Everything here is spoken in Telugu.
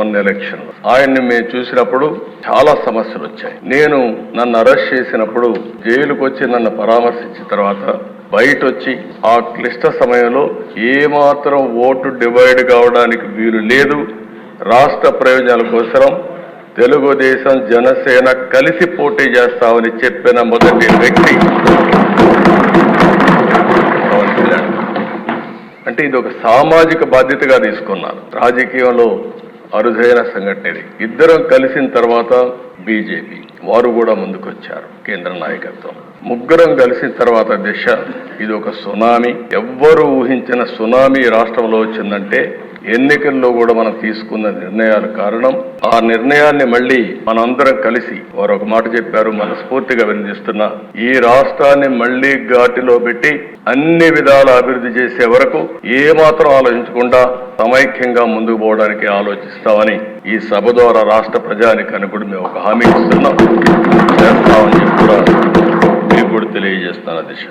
మొన్న ఎలక్షన్ ఆయన్ని మేము చూసినప్పుడు చాలా సమస్యలు వచ్చాయి. నేను నన్ను అరెస్ట్ చేసినప్పుడు జైలుకు వచ్చి నన్ను పరామర్శించిన తర్వాత బయట వచ్చి ఆ క్లిష్ట సమయంలో ఏమాత్రం ఓటు డివైడ్ కావడానికి వీలు లేదు. రాష్ట్ర ప్రయోజనాల కోసం తెలుగుదేశం జనసేన కలిసి పోటీ చేస్తామని చెప్పిన మొదటి వ్యక్తి. అంటే ఇది ఒక సామాజిక బాధ్యతగా తీసుకున్నారు. రాజకీయంలో అరుదైన సంఘటన ఇది ఇద్దరం కలిసిన తర్వాత బీజేపీ వారు కూడా ముందుకొచ్చారు కేంద్ర నాయకత్వం. ముగ్గురం కలిసిన తర్వాత దిశ ఇది ఒక సునామీ. ఎవ్వరూ ఊహించిన సునామీ రాష్ట్రంలో వచ్చిందంటే ఎన్నికల్లో కూడా మనం తీసుకున్న నిర్ణయాలు కారణం. ఆ నిర్ణయాన్ని మళ్ళీ మనందరం కలిసి వారు ఒక మాట చెప్పారు మనస్ఫూర్తిగా వినిపిస్తున్నా. ఈ రాష్ట్రాన్ని మళ్ళీ ఘాటిలో పెట్టి అన్ని విధాల అభివృద్ధి చేసే వరకు ఏమాత్రం ఆలోచించకుండా సమైక్యంగా ముందుకు పోవడానికి ఆలోచిస్తామని ఈ సభ ద్వారా రాష్ట్ర ప్రజానికానికి కూడా మేము ఒక హామీ ఇస్తున్నాం. చేస్తామని చెప్పి కూడా మీకు కూడా తెలియజేస్తాను దిశ